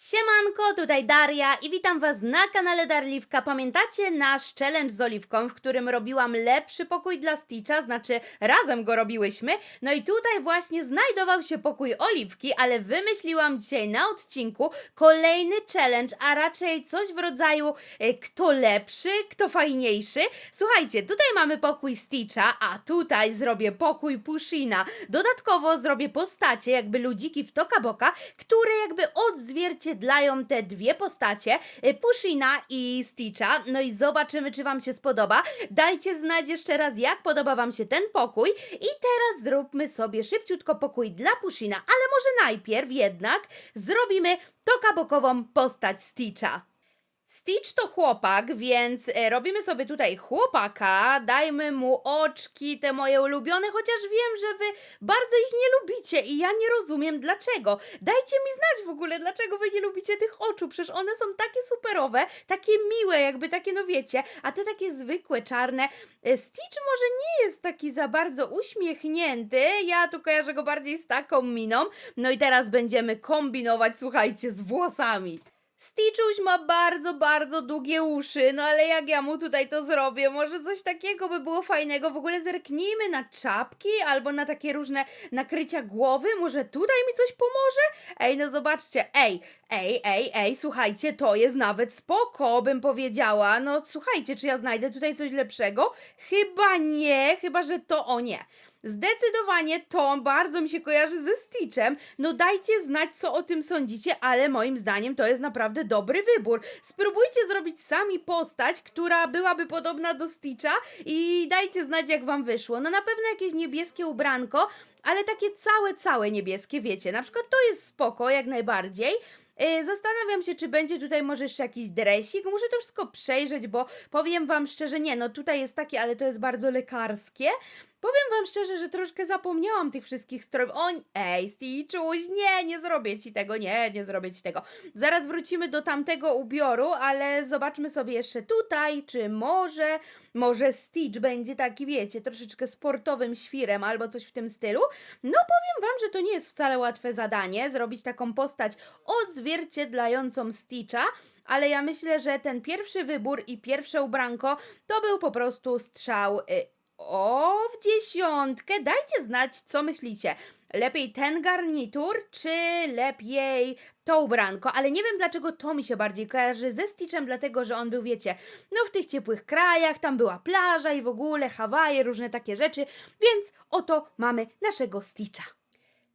Siemanko, tutaj Daria i witam Was na kanale Darliwka. Pamiętacie nasz challenge z Oliwką, w którym robiłam lepszy pokój dla Stitcha, znaczy razem go robiłyśmy. No i tutaj właśnie znajdował się pokój Oliwki, ale wymyśliłam dzisiaj na odcinku kolejny challenge, a raczej coś w rodzaju e, kto lepszy, kto fajniejszy. Słuchajcie, tutaj mamy pokój Stitcha, a tutaj zrobię pokój Pushina. Dodatkowo zrobię postacie, jakby ludziki w Toka Boka, które jakby odzwierciedlają te dwie postacie, y, Pushina i Stitcha. No i zobaczymy, czy Wam się spodoba. Dajcie znać jeszcze raz, jak podoba Wam się ten pokój. I teraz zróbmy sobie szybciutko pokój dla Pushina, ale może najpierw jednak zrobimy Toka Bokową postać Stitcha. Stitch to chłopak, więc e, robimy sobie tutaj chłopaka, dajmy mu oczki, te moje ulubione, chociaż wiem, że wy bardzo ich nie lubicie i ja nie rozumiem dlaczego. Dajcie mi znać w ogóle, dlaczego wy nie lubicie tych oczu, przecież one są takie superowe, takie miłe, jakby takie, no wiecie, a te takie zwykłe, czarne. E, Stitch może nie jest taki za bardzo uśmiechnięty, ja tu kojarzę go bardziej z taką miną, no i teraz będziemy kombinować, słuchajcie, z włosami. Stitchuś ma bardzo, bardzo długie uszy, no ale jak ja mu tutaj to zrobię? Może coś takiego by było fajnego? W ogóle zerknijmy na czapki albo na takie różne nakrycia głowy. Może tutaj mi coś pomoże? Ej, no zobaczcie, ej, ej, ej, ej, słuchajcie, to jest nawet spoko, bym powiedziała. No słuchajcie, czy ja znajdę tutaj coś lepszego? Chyba nie, chyba że to o nie. Zdecydowanie to bardzo mi się kojarzy ze Stitchem. No dajcie znać, co o tym sądzicie, ale moim zdaniem to jest naprawdę dobry wybór. Spróbujcie zrobić sami postać, która byłaby podobna do Stitcha i dajcie znać, jak wam wyszło. No na pewno jakieś niebieskie ubranko, ale takie całe, całe niebieskie, wiecie. Na przykład to jest spoko, jak najbardziej. Yy, Zastanawiam się, czy będzie tutaj może jeszcze jakiś dresik. Muszę to wszystko przejrzeć, bo powiem wam szczerze, nie, no tutaj jest takie, ale to jest bardzo lekarskie. Powiem wam szczerze, że troszkę zapomniałam tych wszystkich strojów. O, ej, Stitchuś, nie, nie zrobię ci tego, nie, nie zrobię ci tego. Zaraz wrócimy do tamtego ubioru, ale zobaczmy sobie jeszcze tutaj, czy może, może Stitch będzie taki, wiecie, troszeczkę sportowym świrem albo coś w tym stylu. No powiem wam, że to nie jest wcale łatwe zadanie, zrobić taką postać odzwierciedlającą Stitcha, ale ja myślę, że ten pierwszy wybór i pierwsze ubranko to był po prostu strzał y, o w dziesiątkę. Dajcie znać, co myślicie. Lepiej ten garnitur, czy lepiej to ubranko? Ale nie wiem, dlaczego to mi się bardziej kojarzy ze Stitchem, dlatego że on był, wiecie, no w tych ciepłych krajach, tam była plaża i w ogóle Hawaje, różne takie rzeczy, więc oto mamy naszego Stitcha.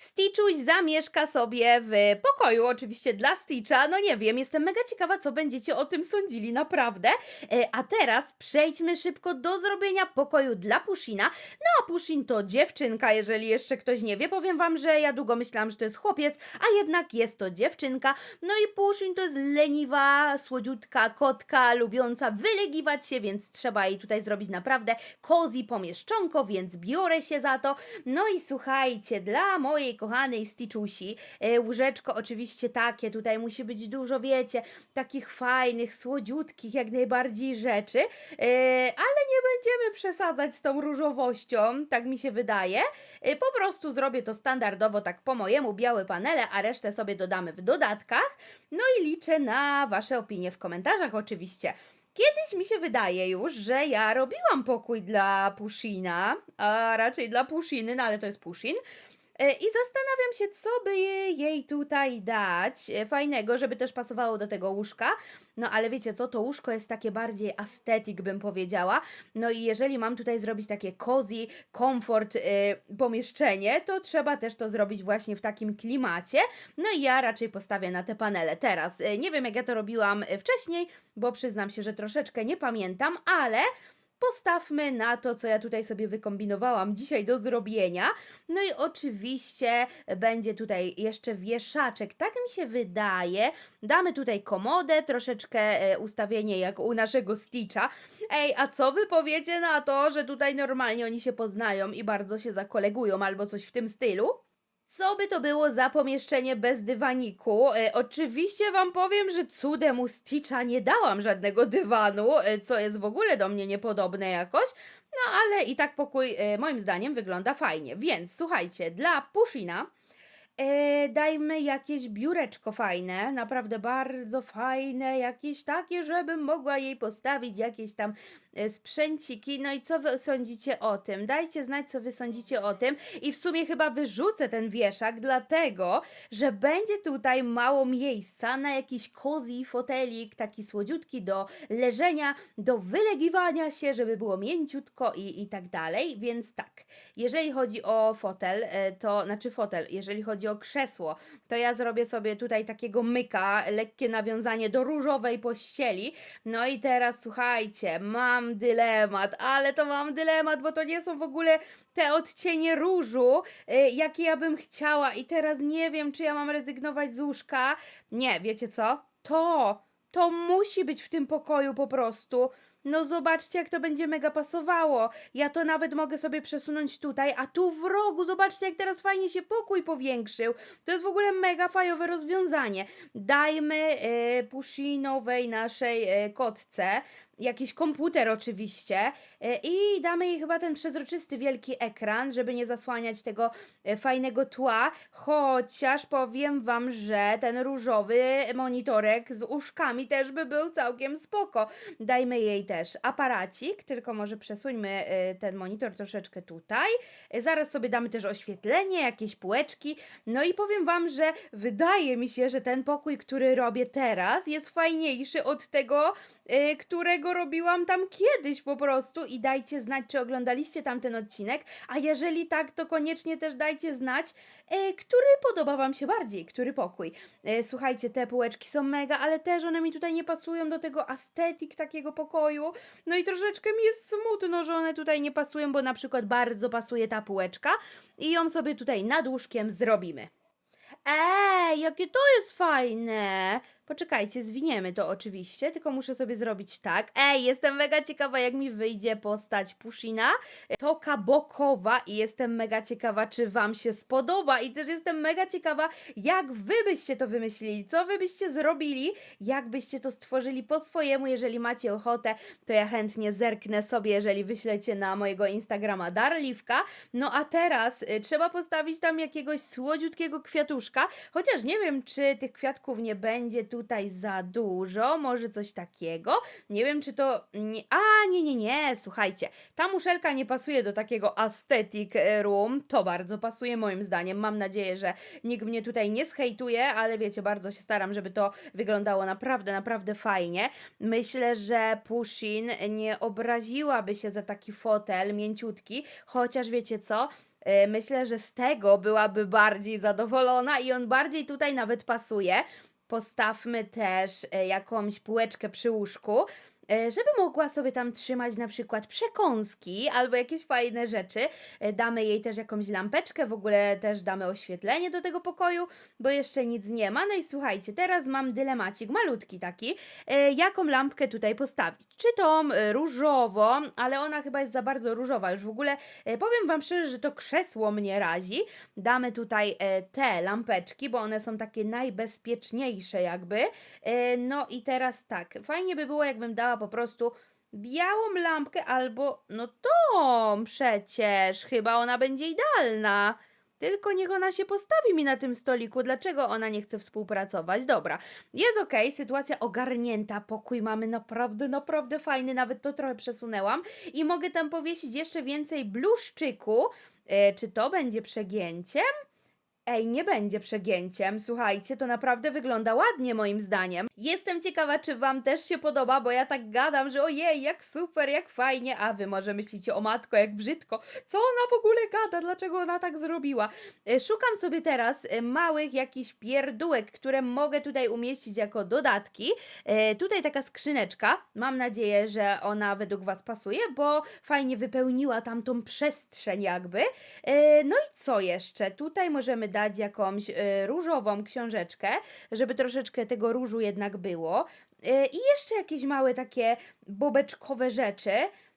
Stitchuś zamieszka sobie w pokoju, oczywiście dla Stitcha. No nie wiem, jestem mega ciekawa, co będziecie o tym sądzili, naprawdę. E, a teraz przejdźmy szybko do zrobienia pokoju dla Pushina. No a Pushin to dziewczynka, jeżeli jeszcze ktoś nie wie. Powiem wam, że ja długo myślałam, że to jest chłopiec, a jednak jest to dziewczynka. No i Pushin to jest leniwa, słodziutka kotka, lubiąca wylegiwać się, więc trzeba jej tutaj zrobić naprawdę cozy pomieszczonko, więc biorę się za to. No i słuchajcie, dla mojej kochanej Stitchusi, e, łóżeczko oczywiście takie, tutaj musi być dużo, wiecie, takich fajnych, słodziutkich jak najbardziej rzeczy, e, ale nie będziemy przesadzać z tą różowością, tak mi się wydaje. E, po prostu zrobię to standardowo, tak po mojemu, białe panele, a resztę sobie dodamy w dodatkach. No i liczę na Wasze opinie w komentarzach oczywiście. Kiedyś mi się wydaje już, że ja robiłam pokój dla Pushina, a raczej dla Pushiny, no ale to jest Pushin. E, I zastanawiam się, co by jej tutaj dać e, fajnego, żeby też pasowało do tego łóżka. No ale wiecie co, to łóżko jest takie bardziej aesthetic, bym powiedziała. No i jeżeli mam tutaj zrobić takie cozy, komfort y, pomieszczenie, to trzeba też to zrobić właśnie w takim klimacie. No i ja raczej postawię na te panele. Teraz nie wiem, jak ja to robiłam wcześniej, bo przyznam się, że troszeczkę nie pamiętam, ale postawmy na to, co ja tutaj sobie wykombinowałam dzisiaj do zrobienia. No i oczywiście będzie tutaj jeszcze wieszaczek, tak mi się wydaje. Damy tutaj komodę, troszeczkę e, ustawienie jak u naszego Stitcha. Ej, a co wy powiecie na to, że tutaj normalnie oni się poznają i bardzo się zakolegują albo coś w tym stylu? Co by to było za pomieszczenie bez dywaniku? E, oczywiście Wam powiem, że cudem u Stitcha nie dałam żadnego dywanu, e, co jest w ogóle do mnie niepodobne jakoś. No ale i tak pokój e, moim zdaniem wygląda fajnie. Więc słuchajcie, dla Pushina E, dajmy jakieś biureczko fajne, naprawdę bardzo fajne, jakieś takie, żebym mogła jej postawić jakieś tam sprzęciki. No i co wy sądzicie o tym? Dajcie znać, co wy sądzicie o tym. I w sumie chyba wyrzucę ten wieszak, dlatego, że będzie tutaj mało miejsca na jakiś cozy fotelik, taki słodziutki do leżenia, do wylegiwania się, żeby było mięciutko i, i tak dalej. Więc tak, jeżeli chodzi o fotel, e, to znaczy fotel, jeżeli chodzi o krzesło, to ja zrobię sobie tutaj takiego myka, lekkie nawiązanie do różowej pościeli. No i teraz słuchajcie, mam dylemat, ale to mam dylemat, bo to nie są w ogóle te odcienie różu, y, jakie ja bym chciała. I teraz nie wiem, czy ja mam rezygnować z łóżka. Nie, wiecie co? To, to musi być w tym pokoju po prostu. No zobaczcie, jak to będzie mega pasowało. Ja to nawet mogę sobie przesunąć tutaj, a tu w rogu, zobaczcie, jak teraz fajnie się pokój powiększył. To jest w ogóle mega fajowe rozwiązanie. Dajmy e, pushinowej naszej e, kotce jakiś komputer oczywiście e, i damy jej chyba ten przezroczysty wielki ekran, żeby nie zasłaniać tego e, fajnego tła, chociaż powiem wam, że ten różowy monitorek z uszkami też by był całkiem spoko. Dajmy jej też aparacik, tylko może przesuńmy e, ten monitor troszeczkę tutaj. Zaraz sobie damy też oświetlenie, jakieś półeczki. No i powiem wam, że wydaje mi się, że ten pokój, który robię teraz, jest fajniejszy od tego, y, którego robiłam tam kiedyś po prostu i dajcie znać, czy oglądaliście tamten odcinek, a jeżeli tak, to koniecznie też dajcie znać, y, który podoba wam się bardziej, który pokój. Y, Słuchajcie, te półeczki są mega, ale też one mi tutaj nie pasują do tego aesthetic takiego pokoju, no i troszeczkę mi jest smutno, że one tutaj nie pasują, bo na przykład bardzo pasuje ta półeczka i ją sobie tutaj nad łóżkiem zrobimy. Ej, jakie to jest fajne! Poczekajcie, zwiniemy to oczywiście, tylko muszę sobie zrobić tak. Ej, jestem mega ciekawa, jak mi wyjdzie postać Pushina. Toka bokowa i jestem mega ciekawa, czy Wam się spodoba i też jestem mega ciekawa, jak Wy byście to wymyślili, co Wy byście zrobili, jak byście to stworzyli po swojemu, jeżeli macie ochotę, to ja chętnie zerknę sobie, jeżeli wyślecie na mojego Instagrama Darliwka. No a teraz y, trzeba postawić tam jakiegoś słodziutkiego kwiatuszka, chociaż nie wiem, czy tych kwiatków nie będzie tutaj za dużo, może coś takiego. Nie wiem, czy to. Nie... A, nie, nie, nie, słuchajcie. Ta muszelka nie pasuje do takiego aesthetic e, room. To bardzo pasuje moim zdaniem. Mam nadzieję, że nikt mnie tutaj nie schejtuje, ale wiecie, bardzo się staram, żeby to wyglądało naprawdę, naprawdę fajnie. Myślę, że Pushin nie obraziłaby się za taki fotel mięciutki, chociaż wiecie co? E, Myślę, że z tego byłaby bardziej zadowolona i on bardziej tutaj nawet pasuje. Postawmy też e, jakąś półeczkę przy łóżku, e, żeby mogła sobie tam trzymać na przykład przekąski albo jakieś fajne rzeczy. E, Damy jej też jakąś lampeczkę, w ogóle też damy oświetlenie do tego pokoju, bo jeszcze nic nie ma. No i słuchajcie, teraz mam dylemacik malutki taki, jaką lampkę tutaj postawić. Czy tą e, różową, ale ona chyba jest za bardzo różowa. Już w ogóle e, powiem Wam szczerze, że to krzesło mnie razi. Damy tutaj e, te lampeczki, bo one są takie najbezpieczniejsze jakby. No i teraz tak, fajnie by było jakbym dała po prostu białą lampkę albo no tą przecież, chyba ona będzie idealna. Tylko niech ona się postawi mi na tym stoliku. Dlaczego ona nie chce współpracować? Dobra, jest okej, sytuacja ogarnięta. Pokój mamy naprawdę, naprawdę fajny. Nawet to trochę przesunęłam. I mogę tam powiesić jeszcze więcej bluszczyku. E, czy to będzie przegięciem? Ej, nie będzie przegięciem. Słuchajcie, to naprawdę wygląda ładnie moim zdaniem. Jestem ciekawa, czy Wam też się podoba, bo ja tak gadam, że ojej, jak super, jak fajnie, a Wy może myślicie, o matko, jak brzydko. Co ona w ogóle gada? Dlaczego ona tak zrobiła? E, Szukam sobie teraz e, małych jakichś pierdółek, które mogę tutaj umieścić jako dodatki. E, Tutaj taka skrzyneczka. Mam nadzieję, że ona według Was pasuje, bo fajnie wypełniła tamtą przestrzeń jakby. No i co jeszcze? Tutaj możemy dać jakąś e, różową książeczkę, żeby troszeczkę tego różu jednak było. E, I jeszcze jakieś małe takie bobeczkowe rzeczy.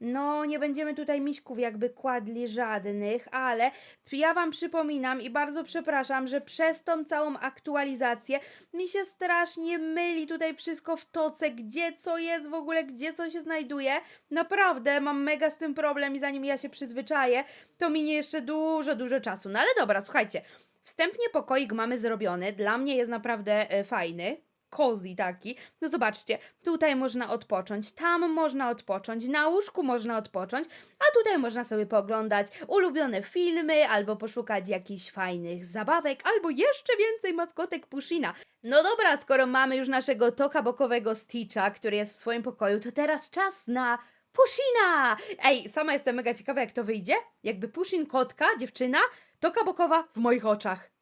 No, nie będziemy tutaj miśków jakby kładli żadnych, ale ja Wam przypominam i bardzo przepraszam, że przez tą całą aktualizację mi się strasznie myli tutaj wszystko w toce, gdzie co jest w ogóle, gdzie co się znajduje. Naprawdę mam mega z tym problem i zanim ja się przyzwyczaję, to minie jeszcze dużo, dużo czasu. No ale dobra, słuchajcie. Wstępnie pokoik mamy zrobiony. Dla mnie jest naprawdę e, fajny. Cozy taki. No zobaczcie, tutaj można odpocząć, tam można odpocząć, na łóżku można odpocząć, a tutaj można sobie pooglądać ulubione filmy, albo poszukać jakichś fajnych zabawek, albo jeszcze więcej maskotek Pushina. No dobra, skoro mamy już naszego toka bokowego Stitcha, który jest w swoim pokoju, to teraz czas na Pushina! Ej, sama jestem mega ciekawa, jak to wyjdzie. Jakby Pushin kotka, dziewczyna, toka bokowa w moich oczach.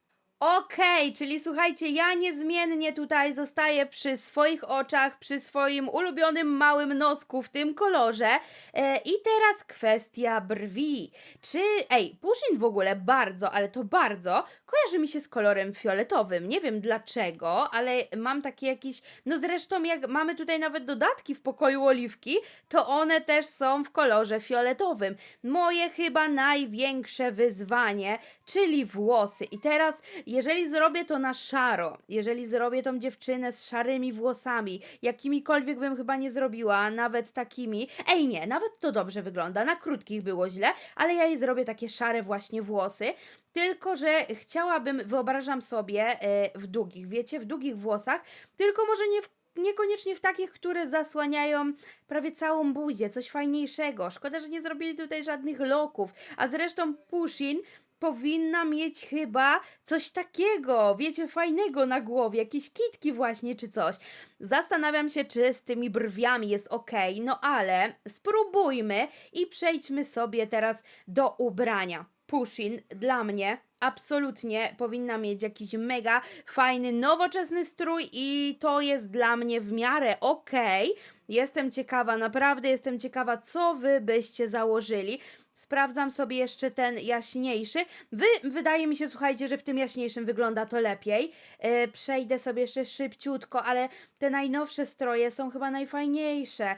Okej, czyli słuchajcie, ja niezmiennie tutaj zostaję przy swoich oczach, przy swoim ulubionym małym nosku w tym kolorze. E, I teraz kwestia brwi. Czy, ej, Pushing w ogóle bardzo, ale to bardzo, kojarzy mi się z kolorem fioletowym. Nie wiem dlaczego, ale mam takie jakieś, no zresztą jak mamy tutaj nawet dodatki w pokoju oliwki, to one też są w kolorze fioletowym. Moje chyba największe wyzwanie, czyli włosy. I teraz, jeżeli zrobię to na szaro, jeżeli zrobię tą dziewczynę z szarymi włosami, jakimikolwiek bym chyba nie zrobiła, nawet takimi. Ej, nie, nawet to dobrze wygląda. Na krótkich było źle, ale ja jej zrobię takie szare właśnie włosy. Tylko, że chciałabym, wyobrażam sobie e, w długich, wiecie, w długich włosach, tylko może nie w Niekoniecznie w takich, które zasłaniają prawie całą buzię, coś fajniejszego. Szkoda, że nie zrobili tutaj żadnych loków. A zresztą Pushin powinna mieć chyba coś takiego, wiecie, fajnego na głowie, jakieś kitki właśnie czy coś. Zastanawiam się, czy z tymi brwiami jest ok, no ale spróbujmy i przejdźmy sobie teraz do ubrania. Pushin dla mnie absolutnie powinna mieć jakiś mega fajny, nowoczesny strój i to jest dla mnie w miarę okej. Jestem ciekawa, naprawdę jestem ciekawa, co wy byście założyli. Sprawdzam sobie jeszcze ten jaśniejszy. Wy, wydaje mi się, słuchajcie, że w tym jaśniejszym wygląda to lepiej. E, przejdę sobie jeszcze szybciutko, ale te najnowsze stroje są chyba najfajniejsze.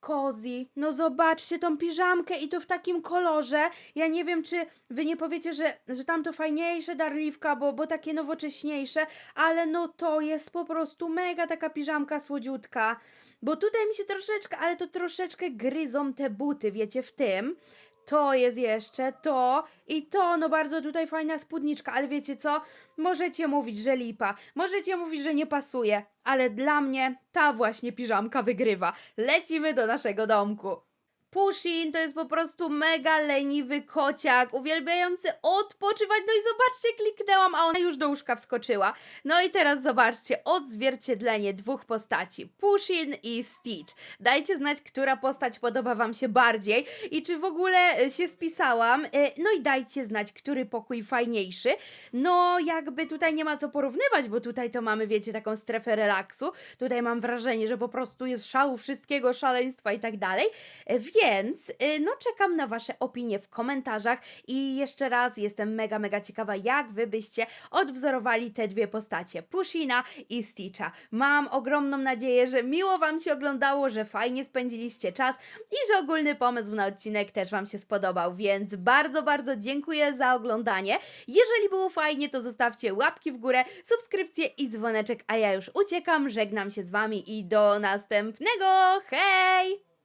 Kozi, no zobaczcie tą piżamkę i to w takim kolorze. Ja nie wiem, czy wy nie powiecie, że, że tamto fajniejsze darliwka, bo, bo takie nowocześniejsze, ale no to jest po prostu mega taka piżamka słodziutka. Bo tutaj mi się troszeczkę, ale to troszeczkę gryzą te buty, wiecie, w tym. To jest jeszcze to i to, no bardzo tutaj fajna spódniczka, ale wiecie co? Możecie mówić, że lipa, możecie mówić, że nie pasuje, ale dla mnie ta właśnie piżamka wygrywa. Lecimy do naszego domku. Pushin to jest po prostu mega leniwy kociak, uwielbiający odpoczywać. No i zobaczcie, kliknęłam, a ona już do łóżka wskoczyła. No i teraz zobaczcie, odzwierciedlenie dwóch postaci, Pushin i Stitch. Dajcie znać, która postać podoba Wam się bardziej i czy w ogóle e, się spisałam. E, No i dajcie znać, który pokój fajniejszy. No jakby tutaj nie ma co porównywać, bo tutaj to mamy, wiecie, taką strefę relaksu. Tutaj mam wrażenie, że po prostu jest szału wszystkiego, szaleństwa i tak dalej. E, Więc, y, no czekam na Wasze opinie w komentarzach i jeszcze raz jestem mega, mega ciekawa, jak Wy byście odwzorowali te dwie postacie, Pushina i Stitcha. Mam ogromną nadzieję, że miło Wam się oglądało, że fajnie spędziliście czas i że ogólny pomysł na odcinek też Wam się spodobał, więc bardzo, bardzo dziękuję za oglądanie. Jeżeli było fajnie, to zostawcie łapki w górę, subskrypcję i dzwoneczek, a ja już uciekam, żegnam się z Wami i do następnego. Hej!